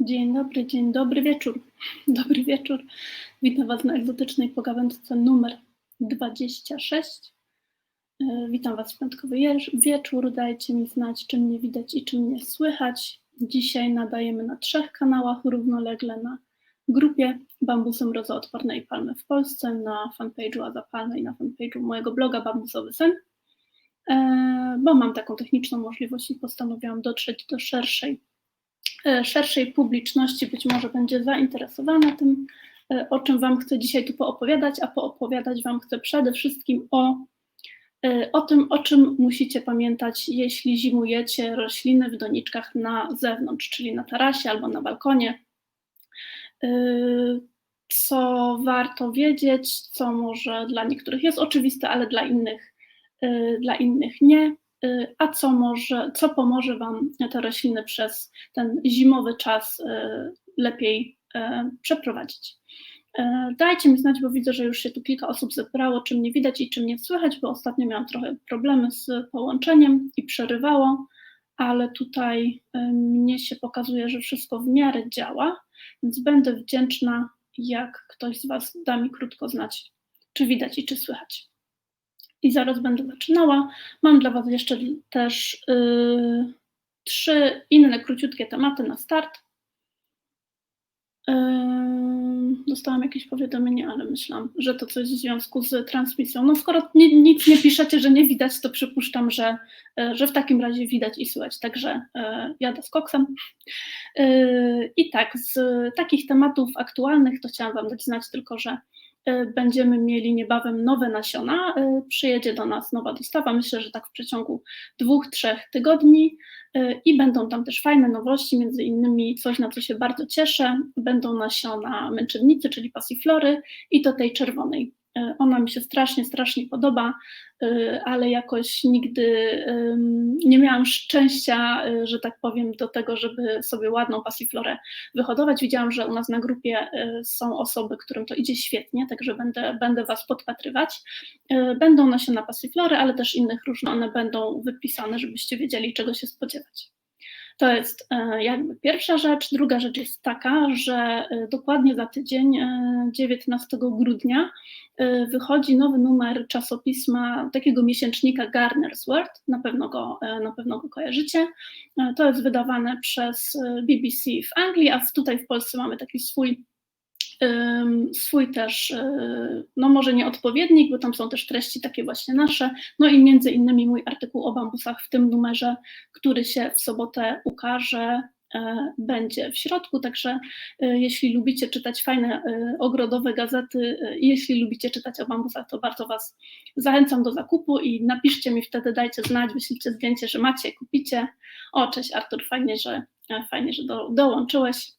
Dzień dobry, dzień dobry wieczór. Dobry wieczór. Witam Was na egzotycznej pogawędce numer 26. E, Witam Was w piątkowy wieczór. Dajcie mi znać, czy mnie widać i czy mnie słychać. Dzisiaj nadajemy na trzech kanałach równolegle na grupie Bambusem Rozoodpornej Palmy w Polsce, na fanpage'u Aza i na fanpage'u mojego bloga Bambusowy Sen, E, bo mam taką techniczną możliwość i postanowiłam dotrzeć do szerszej szerszej publiczności być może będzie zainteresowana tym, e, o czym Wam chcę dzisiaj tu poopowiadać, a poopowiadać Wam chcę przede wszystkim o, e, o tym, o czym musicie pamiętać, jeśli zimujecie rośliny w doniczkach na zewnątrz, czyli na tarasie albo na balkonie. E, Co warto wiedzieć, co może dla niektórych jest oczywiste, ale dla innych, e, dla innych nie a co może, co pomoże Wam te rośliny przez ten zimowy czas y, lepiej y, przeprowadzić. Y, Dajcie mi znać, bo widzę, że już się tu kilka osób zebrało, czy mnie widać i czy mnie słychać, bo ostatnio miałam trochę problemy z połączeniem i przerywało, ale tutaj y, mnie się pokazuje, że wszystko w miarę działa, więc będę wdzięczna, jak ktoś z Was da mi krótko znać, czy widać i czy słychać i zaraz będę zaczynała. Mam dla Was jeszcze też yy, trzy inne króciutkie tematy na start. Yy, dostałam jakieś powiadomienie, ale myślałam, że to coś w związku z transmisją. No skoro ni- nic nie piszecie, że nie widać, to przypuszczam, że, yy, że w takim razie widać i słychać. Także yy, jadę z koksem. Yy, I tak, z takich tematów aktualnych to chciałam Wam dać znać tylko, że będziemy mieli niebawem nowe nasiona. y, Przyjedzie do nas nowa dostawa, myślę, że tak w przeciągu dwóch, trzech tygodni y, i będą tam też fajne nowości, między innymi coś, na co się bardzo cieszę, będą nasiona męczennicy, czyli pasiflory i to tej czerwonej. Y, Ona mi się strasznie, strasznie podoba, y, ale jakoś nigdy nie miałam szczęścia, y, że tak powiem, do tego, żeby sobie ładną pasiflorę wyhodować. Widziałam, że u nas na grupie są osoby, którym to idzie świetnie, także będę, będę Was podpatrywać. Będą nasiona pasiflory, ale też innych różnych, one będą wypisane, żebyście wiedzieli, czego się spodziewać. To jest e, jakby pierwsza rzecz. Druga rzecz jest taka, że e, dokładnie za tydzień, e, 19 grudnia, e, wychodzi nowy numer czasopisma takiego miesięcznika Garner's World. Na pewno go, na pewno go kojarzycie. To jest wydawane przez BBC w Anglii, a tutaj w Polsce mamy taki swój swój też, y, no może nie odpowiednik, bo tam są też treści takie właśnie nasze, no i między innymi mój artykuł o bambusach w tym numerze, który się w sobotę ukaże, e, będzie w środku, także e, jeśli lubicie czytać fajne e, ogrodowe gazety, e, jeśli lubicie czytać o bambusach, to bardzo Was zachęcam do zakupu i napiszcie mi wtedy, dajcie znać, wyślijcie zdjęcie, że macie, kupicie. O, cześć Artur, fajnie, że, e, fajnie, że do, dołączyłeś.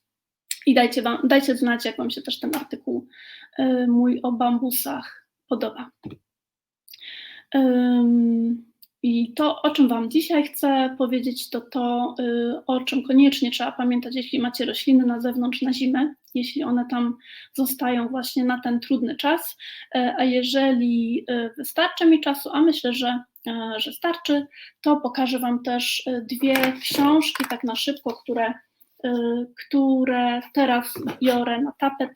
I dajcie, dajcie znać, jak Wam się też ten artykuł y, mój o bambusach podoba. I to, o czym Wam dzisiaj chcę powiedzieć, to to, y, o czym koniecznie trzeba pamiętać, jeśli macie rośliny na zewnątrz na zimę, jeśli one tam zostają właśnie na ten trudny czas, E, a jeżeli wystarczy mi czasu, a myślę, że, e, że starczy, to pokażę Wam też dwie książki, tak na szybko, które które teraz biorę na tapet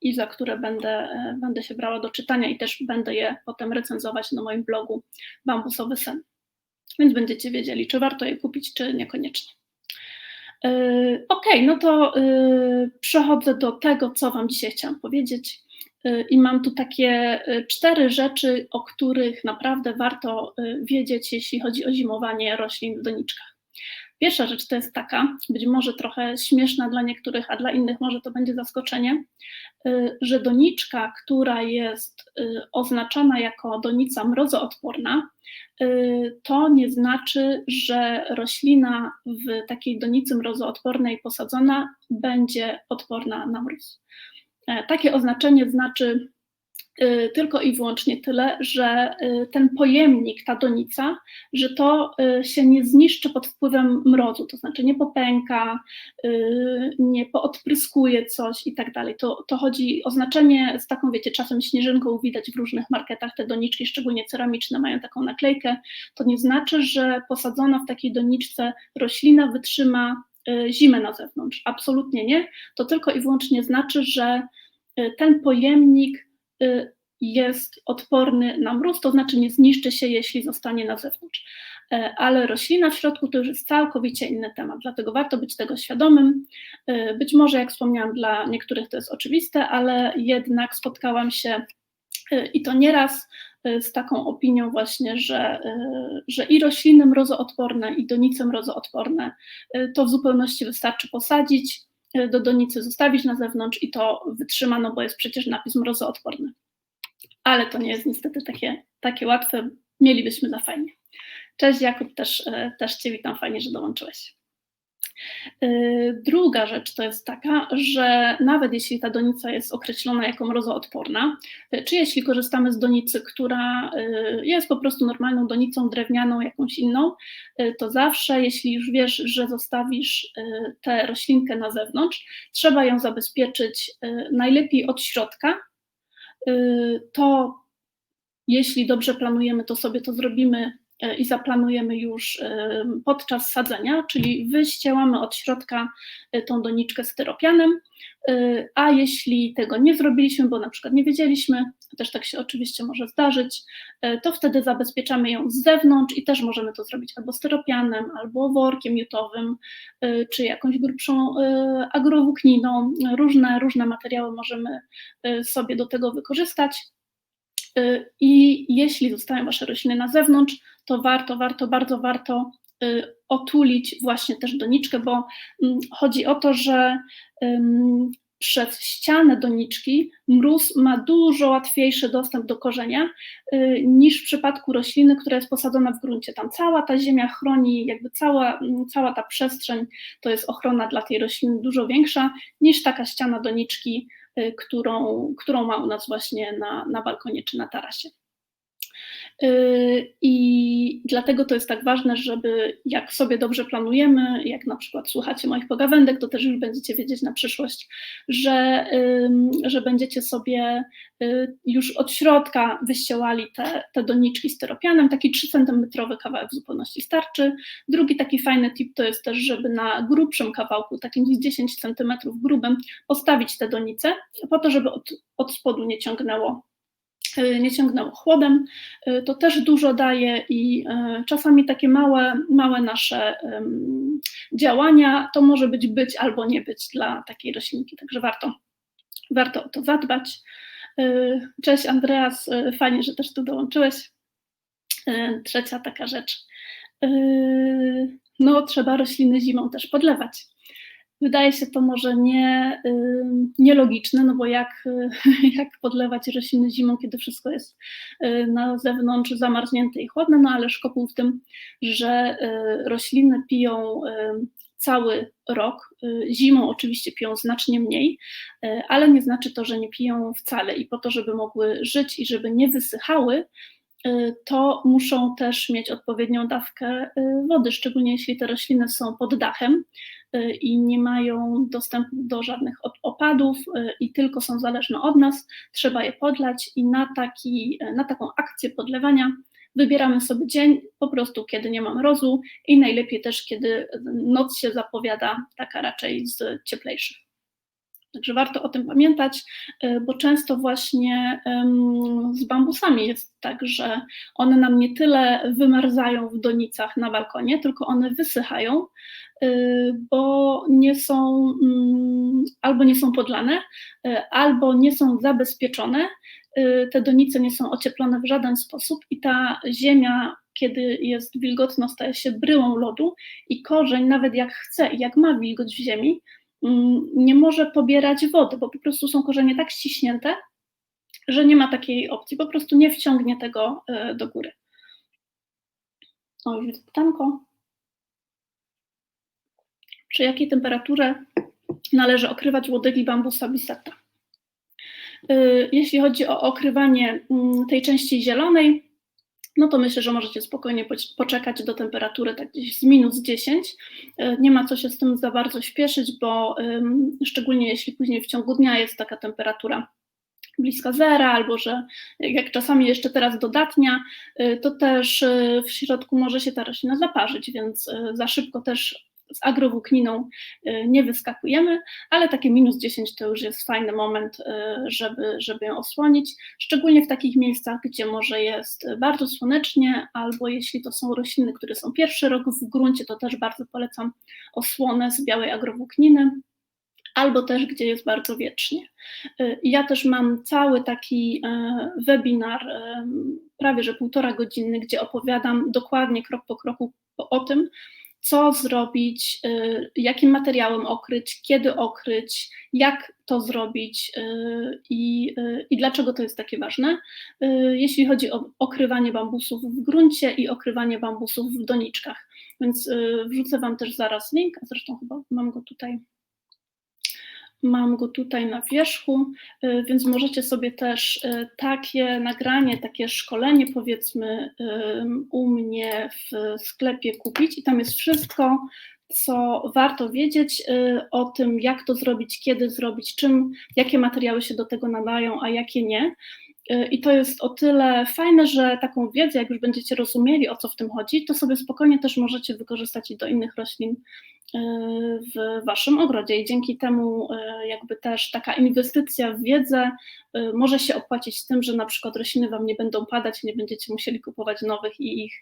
i za które będę, e, będę się brała do czytania i też będę je potem recenzować na moim blogu Bambusowy Sen. Więc będziecie wiedzieli, czy warto je kupić, czy niekoniecznie. Yy, Ok, no to yy, przechodzę do tego, co Wam dzisiaj chciałam powiedzieć. Yy, I mam tu takie cztery rzeczy, o których naprawdę warto wiedzieć, jeśli chodzi o zimowanie roślin w doniczkach. Pierwsza rzecz to jest taka, być może trochę śmieszna dla niektórych, a dla innych może to będzie zaskoczenie, y, że doniczka, która jest y, oznaczona jako donica mrozoodporna, y, to nie znaczy, że roślina w takiej donicy mrozoodpornej posadzona będzie odporna na mróz. E, Takie oznaczenie znaczy tylko i wyłącznie tyle, że y, ten pojemnik, ta donica, że to y, się nie zniszczy pod wpływem mrozu, to znaczy nie popęka, y, nie poodpryskuje coś i tak dalej. To, to chodzi oznaczenie z taką, wiecie, czasem śnieżynką widać w różnych marketach te doniczki, szczególnie ceramiczne, mają taką naklejkę. To nie znaczy, że posadzona w takiej doniczce roślina wytrzyma zimę na zewnątrz. Absolutnie nie. To tylko i wyłącznie znaczy, że ten pojemnik jest odporny na mróz, to znaczy nie zniszczy się, jeśli zostanie na zewnątrz. E, ale roślina w środku to już jest całkowicie inny temat, dlatego warto być tego świadomym. E, być może, jak wspomniałam, dla niektórych to jest oczywiste, ale jednak spotkałam się e, i to nieraz z taką opinią właśnie, że, że i rośliny mrozoodporne, i donice mrozoodporne to w zupełności wystarczy posadzić, do donicy zostawić na zewnątrz i to wytrzyma, no bo jest przecież napis mrozoodporny. Ale to nie jest niestety takie, takie łatwe, mielibyśmy za fajnie. Cześć Jakub, też, e, też Cię witam, fajnie, że dołączyłeś. E, druga rzecz to jest taka, że nawet jeśli ta donica jest określona jako mrozoodporna, e, czy jeśli korzystamy z donicy, która jest po prostu normalną donicą drewnianą, jakąś inną, to zawsze, jeśli już wiesz, że zostawisz tę roślinkę na zewnątrz, trzeba ją zabezpieczyć najlepiej od środka. To jeśli dobrze planujemy, to sobie to zrobimy i zaplanujemy już e, podczas sadzenia, czyli wyściełamy od środka e, tą doniczkę styropianem, a jeśli tego nie zrobiliśmy, bo na przykład nie wiedzieliśmy, też tak się oczywiście może zdarzyć, to wtedy zabezpieczamy ją z zewnątrz i też możemy to zrobić albo styropianem, albo workiem jutowym, czy jakąś grubszą agrowłókniną. Różne, różne materiały możemy sobie do tego wykorzystać. I jeśli zostają Wasze rośliny na zewnątrz, to warto, warto, bardzo warto y, otulić właśnie też doniczkę, bo mm, chodzi o to, że przez ścianę doniczki mróz ma dużo łatwiejszy dostęp do korzenia y, niż w przypadku rośliny, która jest posadzona w gruncie. Tam cała ta ziemia chroni, jakby cała, mm, cała ta przestrzeń to jest ochrona dla tej rośliny dużo większa niż taka ściana doniczki, y, którą, którą ma u nas właśnie na, na balkonie czy na tarasie. Yy, I dlatego to jest tak ważne, żeby jak sobie dobrze planujemy, jak na przykład słuchacie moich pogawędek, to też już będziecie wiedzieć na przyszłość, że, że będziecie sobie y, już od środka wyściełali te, te doniczki styropianem, taki 3 cm kawałek w zupełności starczy. Drugi taki fajny tip to jest też, żeby na grubszym kawałku, takim z 10 cm grubym, postawić te donice, po to, żeby od, od spodu nie ciągnęło Y, nie ciągnęło chłodem, y, to też dużo daje i y, czasami takie małe, małe nasze działania to może być być albo nie być dla takiej roślinki, także warto, warto o to zadbać. Cześć Andreas, fajnie, że też tu dołączyłeś. Trzecia taka rzecz. No, trzeba rośliny zimą też podlewać. Wydaje się to może nie, nielogiczne, no bo jak, jak podlewać rośliny zimą, kiedy wszystko jest y, na zewnątrz zamarznięte i chłodne, no ale szkopuł w tym, że y, rośliny piją cały rok. Y, zimą oczywiście piją znacznie mniej, ale nie znaczy to, że nie piją wcale. I po to, żeby mogły żyć i żeby nie wysychały, to muszą też mieć odpowiednią dawkę wody, szczególnie jeśli te rośliny są pod dachem. Y, i nie mają dostępu do żadnych opadów y, i tylko są zależne od nas, trzeba je podlać i na, taki, na taką akcję podlewania wybieramy sobie dzień, po prostu kiedy nie ma mrozu i najlepiej też, kiedy noc się zapowiada taka raczej z cieplejszych. Także warto o tym pamiętać, y, bo często właśnie z bambusami jest tak, że one nam nie tyle wymarzają w donicach na balkonie, tylko one wysychają, y, bo nie są mm, albo nie są podlane, y, albo nie są zabezpieczone. Te donice nie są ocieplone w żaden sposób i ta ziemia kiedy jest wilgotno, staje się bryłą lodu i korzeń, nawet jak chce i jak ma wilgoć w ziemi, nie może pobierać wody, bo po prostu są korzenie tak ściśnięte, że nie ma takiej opcji, po prostu nie wciągnie tego e, do góry. O, już jest pytanko. Przy jakiej temperaturze należy okrywać łodygi bambusa bisetta? E, jeśli chodzi o okrywanie mm, tej części zielonej, no to myślę, że możecie spokojnie poczekać do temperatury tak gdzieś z minus 10. E, nie ma co się z tym za bardzo śpieszyć, bo szczególnie jeśli później w ciągu dnia jest taka temperatura bliska zera, albo że jak czasami jeszcze teraz dodatnia, e, to też e, w środku może się ta roślina zaparzyć, więc za szybko też z agrowłókniną nie wyskakujemy, ale takie minus 10 to już jest fajny moment, żeby, żeby ją osłonić, szczególnie w takich miejscach, gdzie może jest bardzo słonecznie, albo jeśli to są rośliny, które są pierwszy rok w gruncie, to też bardzo polecam osłonę z białej agrowłókniny albo też gdzie jest bardzo wiecznie. Y, ja też mam cały taki webinar, prawie że półtora godziny, gdzie opowiadam dokładnie krok po kroku o tym, co zrobić, y, jakim materiałem okryć, kiedy okryć, jak to zrobić y, i, i dlaczego to jest takie ważne, jeśli chodzi o okrywanie bambusów w gruncie i okrywanie bambusów w doniczkach. Więc wrzucę Wam też zaraz link, a zresztą chyba mam go tutaj Mam go tutaj na wierzchu, y, więc możecie sobie też y, takie nagranie, takie szkolenie powiedzmy u mnie w sklepie kupić i tam jest wszystko, co warto wiedzieć y, o tym, jak to zrobić, kiedy zrobić, czym, jakie materiały się do tego nadają, a jakie nie. I to jest o tyle fajne, że taką wiedzę, jak już będziecie rozumieli, o co w tym chodzi, to sobie spokojnie też możecie wykorzystać i do innych roślin E, w waszym ogrodzie i dzięki temu e, jakby też taka inwestycja w wiedzę e, może się opłacić tym, że na przykład rośliny wam nie będą padać, nie będziecie musieli kupować nowych i ich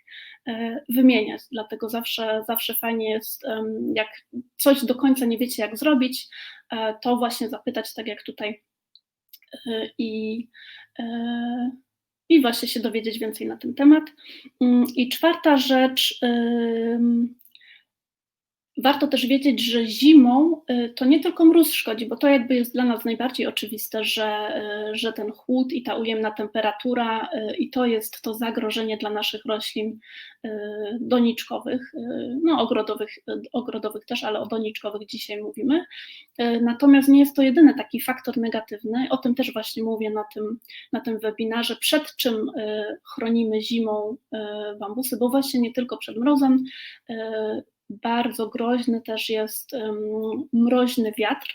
wymieniać. Dlatego zawsze, zawsze fajnie jest, jak coś do końca nie wiecie jak zrobić, to właśnie zapytać tak jak tutaj i i właśnie się dowiedzieć więcej na ten temat. Mm, I czwarta rzecz, Warto też wiedzieć, że zimą y, to nie tylko mróz szkodzi, bo to jakby jest dla nas najbardziej oczywiste, że, y, że ten chłód i ta ujemna temperatura y, i to jest to zagrożenie dla naszych roślin doniczkowych, no ogrodowych, ogrodowych też, ale o doniczkowych dzisiaj mówimy. Natomiast nie jest to jedyny taki faktor negatywny, o tym też właśnie mówię na tym, na tym webinarze, przed czym chronimy zimą bambusy, bo właśnie nie tylko przed mrozem, bardzo groźny też jest mroźny wiatr,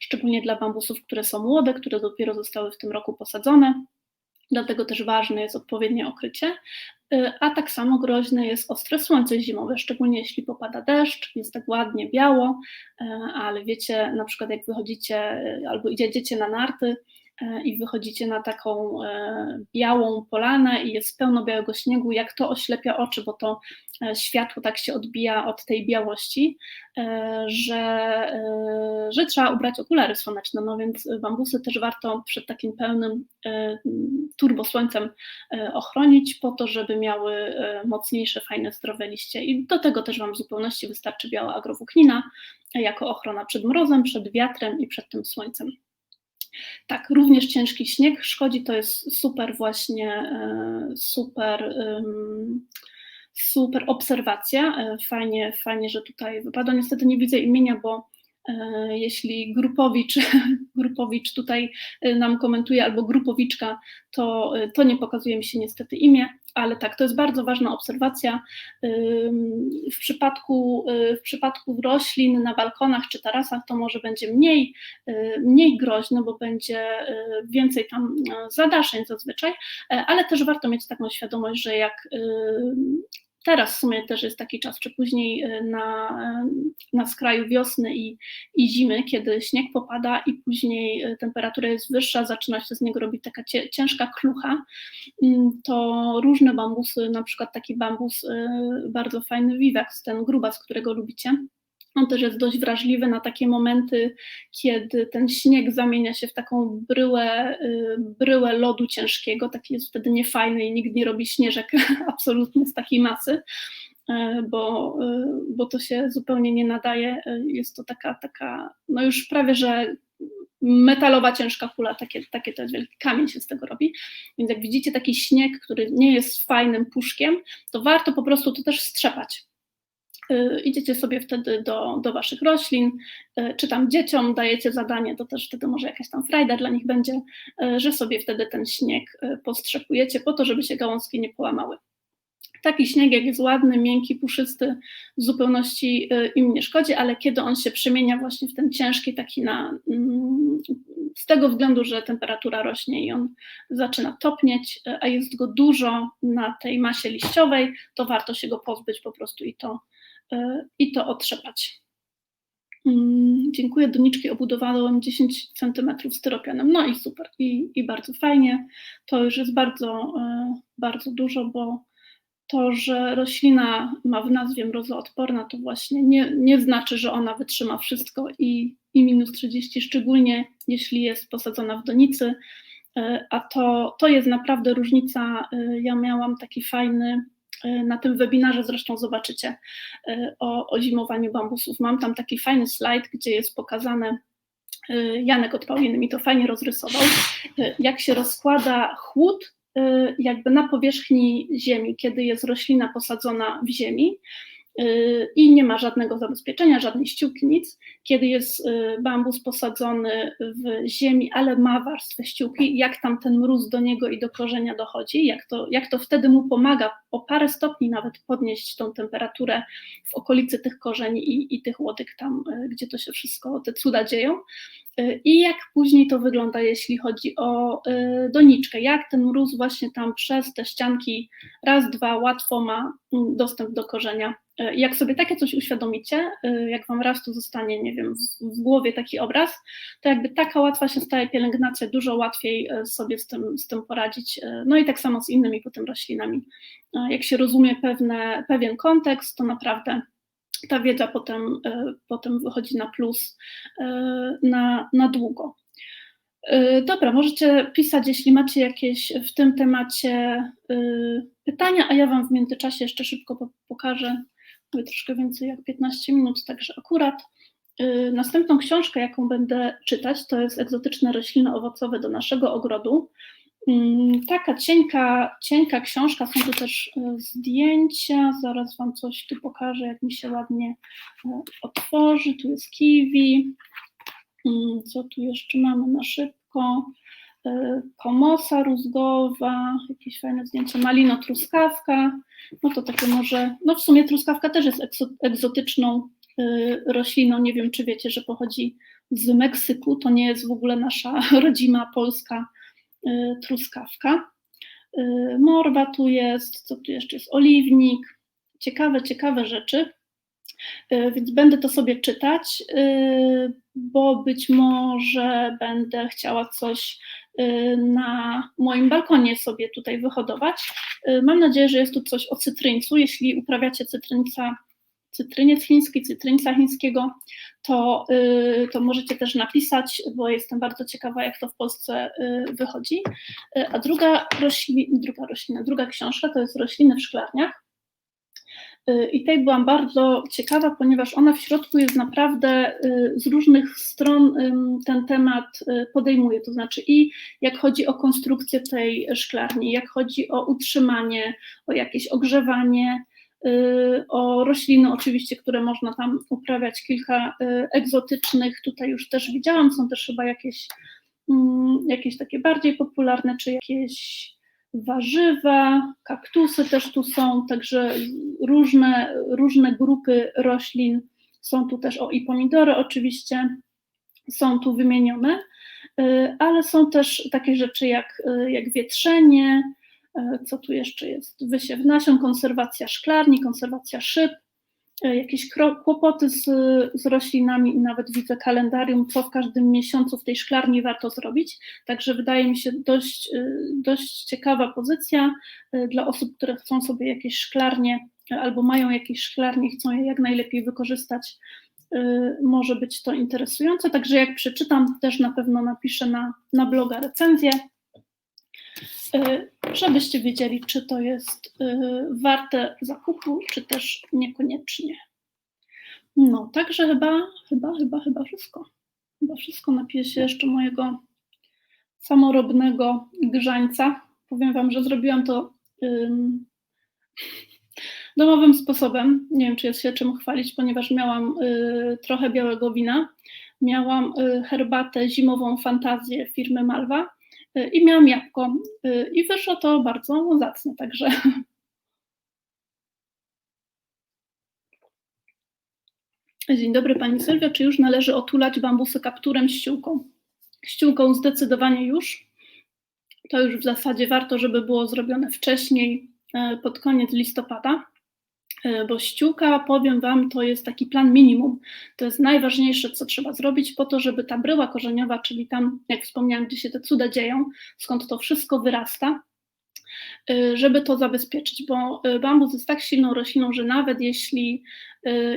szczególnie dla bambusów, które są młode, które dopiero zostały w tym roku posadzone. Dlatego też ważne jest odpowiednie okrycie, y, a tak samo groźne jest ostre słońce zimowe, szczególnie jeśli popada deszcz, jest tak ładnie biało, y, ale wiecie, na przykład jak wychodzicie y, albo idziecie na narty, E, i wychodzicie na taką e, białą polanę i jest pełno białego śniegu, jak to oślepia oczy, bo to e, światło tak się odbija od tej białości, że, że trzeba ubrać okulary słoneczne. No więc bambusy też warto przed takim pełnym turbosłońcem ochronić, po to, żeby miały mocniejsze, fajne, zdrowe liście. I do tego też Wam w zupełności wystarczy biała agrowłóknina jako ochrona przed mrozem, przed wiatrem i przed tym słońcem. Tak, również ciężki śnieg szkodzi, to jest super właśnie, e, super, super obserwacja, e, fajnie, fajnie, że tutaj wypada. Niestety nie widzę imienia, bo jeśli Grupowicz, Grupowicz tutaj nam komentuje, albo Grupowiczka, to, to nie pokazuje mi się niestety imię, ale tak, to jest bardzo ważna obserwacja. W przypadku, w przypadku roślin na balkonach czy tarasach to może będzie mniej, mniej groźne, bo będzie więcej tam e, zadaszeń zazwyczaj, e, ale też warto mieć taką świadomość, że jak teraz w sumie też jest taki czas, czy później y, na, na skraju wiosny i, i zimy, kiedy śnieg popada i później y, temperatura jest wyższa, zaczyna się z niego robić taka ciężka klucha, mm, to różne bambusy, na przykład taki bambus bardzo fajny Vivax, ten grubas, którego lubicie, on też jest dość wrażliwy na takie momenty, kiedy ten śnieg zamienia się w taką bryłę, y, bryłę lodu ciężkiego, taki jest wtedy niefajny i nikt nie robi śnieżek absolutnie z takiej masy, y, bo, y, bo to się zupełnie nie nadaje. Jest to taka, taka no już prawie, że metalowa ciężka kula, takie, takie to jest wielki kamień się z tego robi. Więc jak widzicie taki śnieg, który nie jest fajnym puszkiem, to warto po prostu to też strzepać idziecie sobie wtedy do, do waszych roślin, y, czy tam dzieciom dajecie zadanie, to też wtedy może jakaś tam frajda dla nich będzie, y, że sobie wtedy ten śnieg postrzepujecie po to, żeby się gałązki nie połamały. Taki śnieg, jak jest ładny, miękki, puszysty, w zupełności im nie szkodzi, ale kiedy on się przemienia właśnie w ten ciężki, taki na, mm, z tego względu, że temperatura rośnie i on zaczyna topnieć, a jest go dużo na tej masie liściowej, to warto się go pozbyć po prostu i to i to otrzepać. Mm, dziękuję, doniczki obudowałem 10 cm styropianem. No i super, i, i bardzo fajnie. To już jest bardzo, bardzo dużo, bo to, że roślina ma w nazwie mrozoodporna, to właśnie nie, nie znaczy, że ona wytrzyma wszystko i, i minus 30, szczególnie jeśli jest posadzona w donicy, e, a to, to jest naprawdę różnica. E, ja miałam taki fajny, e, na tym webinarze zresztą zobaczycie o, o zimowaniu bambusów. Mam tam taki fajny slajd, gdzie jest pokazane, Janek Odpałiny mi to fajnie rozrysował, jak się rozkłada chłód jakby na powierzchni ziemi, kiedy jest roślina posadzona w ziemi i nie ma żadnego zabezpieczenia, żadnej ściółki, nic. Kiedy jest y, bambus posadzony w ziemi, ale ma warstwę ściółki, jak tam ten mróz do niego i do korzenia dochodzi, jak to, jak to wtedy mu pomaga o parę stopni nawet podnieść tą temperaturę w okolicy tych korzeni i, i tych łodyg tam, gdzie to się wszystko, te cuda dzieją. I jak później to wygląda, jeśli chodzi o y, doniczkę, jak ten mróz właśnie tam przez te ścianki raz, dwa łatwo ma mm, dostęp do korzenia. Y, jak sobie takie coś uświadomicie, y, jak wam raz tu zostanie, nie wiem, w, głowie taki obraz, to jakby taka łatwa się staje pielęgnacja, dużo łatwiej sobie z tym, z tym poradzić. No i tak samo z innymi potem roślinami. Jak się rozumie pewne, pewien kontekst, to naprawdę ta wiedza potem, e, potem wychodzi na plus e, na, na długo. E, dobra, możecie pisać, jeśli macie jakieś w tym temacie pytania, a ja Wam w międzyczasie jeszcze szybko pokażę, troszkę więcej jak 15 minut, także akurat. Następną książkę, jaką będę czytać, to jest Egzotyczne rośliny owocowe do naszego ogrodu. Mm, taka cienka, cienka książka, są tu też e, zdjęcia, zaraz Wam coś tu pokażę, jak mi się ładnie e, otworzy, tu jest kiwi, mm, co tu jeszcze mamy na szybko, komosa rózgowa, jakieś fajne zdjęcie, malino truskawka, no to takie może, no w sumie truskawka też jest egzotyczną rośliną, nie wiem czy wiecie, że pochodzi z Meksyku, to nie jest w ogóle nasza rodzima polska Y, truskawka. Morwa tu jest, co tu jeszcze jest? Oliwnik. Ciekawe, ciekawe rzeczy. Więc będę to sobie czytać, bo być może będę chciała coś na moim balkonie sobie tutaj wyhodować. Mam nadzieję, że jest tu coś o cytryńcu. Jeśli uprawiacie cytrynca cytryniec chiński, cytryńca chińskiego, to, y, to możecie też napisać, bo jestem bardzo ciekawa, jak to w Polsce y, wychodzi. Y, a druga, rośli, druga roślina, druga książka to jest Rośliny w szklarniach. I tej byłam bardzo ciekawa, ponieważ ona w środku jest naprawdę z różnych stron ten temat podejmuje. To znaczy i jak chodzi o konstrukcję tej szklarni, jak chodzi o utrzymanie, o jakieś ogrzewanie, Y, o rośliny oczywiście, które można tam uprawiać, kilka y, egzotycznych, tutaj już też widziałam, są też chyba jakieś, mm, jakieś takie bardziej popularne, czy jakieś warzywa, kaktusy też tu są, także różne, różne grupy roślin są tu też, o i pomidory oczywiście są tu wymienione, y, ale są też takie rzeczy jak, jak wietrzenie, E, co tu jeszcze jest? Wysiew nasion, konserwacja szklarni, konserwacja szyb, jakieś kłopoty z, z roślinami i nawet widzę kalendarium, co w każdym miesiącu w tej szklarni warto zrobić. Także wydaje mi się dość, e, dość ciekawa pozycja dla osób, które chcą sobie jakieś szklarnie albo mają jakieś szklarnie, chcą je jak najlepiej wykorzystać. Może być to interesujące. Także jak przeczytam, też na pewno napiszę na, na bloga recenzję. Y, żebyście wiedzieli, czy to jest y, warte zakupu, czy też niekoniecznie. No, także chyba, chyba, chyba, chyba wszystko. Chyba wszystko. Napiję się jeszcze mojego samorobnego grzańca. Powiem Wam, że zrobiłam to um, domowym sposobem. Nie wiem, czy jest się czym chwalić, ponieważ miałam y, trochę białego wina. Miałam y, herbatę zimową fantazję firmy Malwa i miałam jabłko y, i wyszło to bardzo zacnie, także Dzień dobry Pani Sylwia, czy już należy otulać bambusy kapturem ściółką? Ściółką zdecydowanie już. To już w zasadzie warto, żeby było zrobione wcześniej, y, pod koniec listopada. E, bo ściółka, powiem Wam, to jest taki plan minimum. To jest najważniejsze, co trzeba zrobić po to, żeby ta bryła korzeniowa, czyli tam, jak wspomniałam, gdzie się te cuda dzieją, skąd to wszystko wyrasta, e, żeby to zabezpieczyć, bo e, bambus jest tak silną rośliną, że nawet jeśli,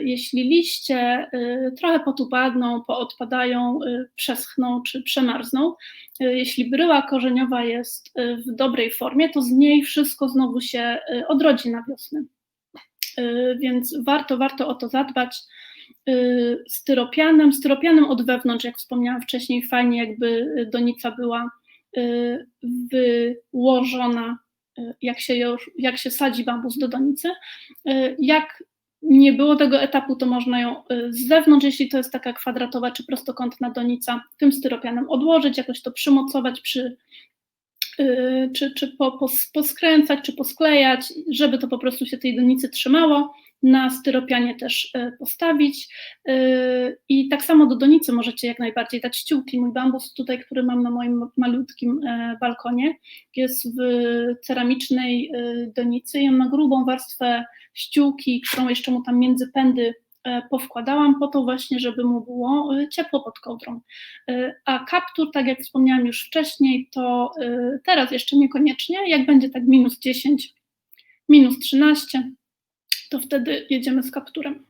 jeśli liście trochę potupadną, poodpadają, przeschną czy przemarzną, jeśli bryła korzeniowa jest w dobrej formie, to z niej wszystko znowu się odrodzi na wiosnę. Y, więc warto, warto o to zadbać. Y, styropianem, styropianem od wewnątrz, jak wspomniałam wcześniej, fajnie jakby donica była wyłożona, jak się, już, jak się sadzi bambus do donicy. Jak nie było tego etapu, to można ją z zewnątrz, jeśli to jest taka kwadratowa czy prostokątna donica, tym styropianem odłożyć, jakoś to przymocować, przy, czy, czy po, pos, poskręcać, czy posklejać, żeby to po prostu się tej donicy trzymało. Na styropianie też y, postawić. Y, I tak samo do donicy możecie jak najbardziej dać ściółki. Mój bambus tutaj, który mam na moim malutkim balkonie, jest w ceramicznej donicy i on ma grubą warstwę ściółki, którą jeszcze mu tam między pędy powkładałam po to właśnie, żeby mu było e, ciepło pod kołdrą. E, a kaptur, tak jak wspomniałam już wcześniej, to teraz jeszcze niekoniecznie, jak będzie tak minus 10, minus 13, to wtedy jedziemy z kapturem.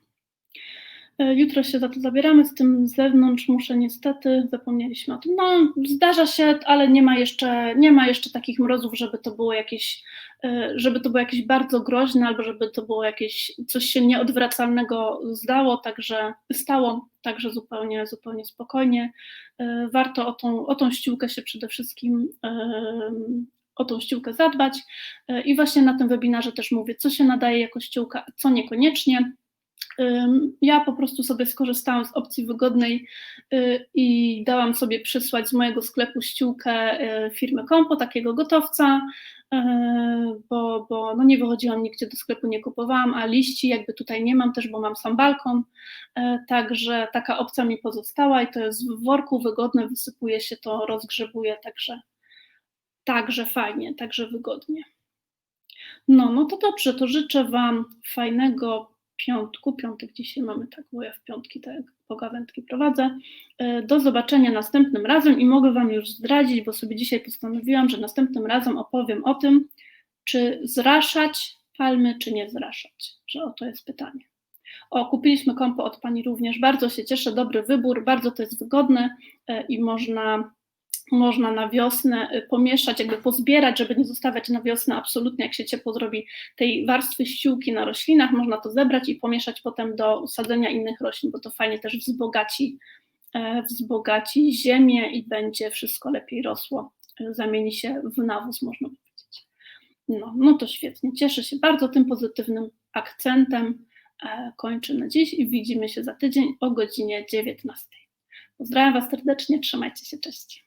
E, jutro się za to zabieramy, z tym z zewnątrz muszę niestety, zapomnieliśmy o tym. No, zdarza się, ale nie ma jeszcze, nie ma jeszcze takich mrozów, żeby to było jakieś, e, żeby to było jakieś bardzo groźne, albo żeby to było jakieś coś się nieodwracalnego zdało, także stało, także zupełnie, zupełnie spokojnie. E, warto o tą, o tą ściółkę się przede wszystkim o tą ściółkę zadbać i właśnie na tym webinarze też mówię, co się nadaje jako ściółka, co niekoniecznie ja po prostu sobie skorzystałam z opcji wygodnej y, i dałam sobie przysłać z mojego sklepu ściółkę y, firmy Kompo, takiego gotowca, y, bo, bo no nie wychodziłam nigdzie do sklepu, nie kupowałam, a liści jakby tutaj nie mam też, bo mam sam balkon, także taka opcja mi pozostała i to jest w worku wygodne, wysypuje się to, rozgrzebuje, także, także fajnie, także wygodnie. No, no to dobrze, to życzę Wam fajnego piątku. Piątek dzisiaj mamy tak, bo ja w piątki te pogawędki prowadzę. E, do zobaczenia następnym razem i mogę Wam już zdradzić, bo sobie dzisiaj postanowiłam, że następnym razem opowiem o tym, czy zraszać palmy, czy nie zraszać, że oto jest pytanie. O, kupiliśmy kompo od Pani również, bardzo się cieszę, dobry wybór, bardzo to jest wygodne e, i można można na wiosnę y, pomieszać, jakby pozbierać, żeby nie zostawiać na wiosnę absolutnie, jak się ciepło zrobi, tej warstwy ściółki na roślinach, można to zebrać i pomieszać potem do usadzenia innych roślin, bo to fajnie też wzbogaci, e, wzbogaci ziemię i będzie wszystko lepiej rosło, e, zamieni się w nawóz, można powiedzieć. No, no to świetnie, cieszę się bardzo tym pozytywnym akcentem. E, kończę na dziś i widzimy się za tydzień o godzinie 19. Pozdrawiam Was serdecznie, trzymajcie się, cześć.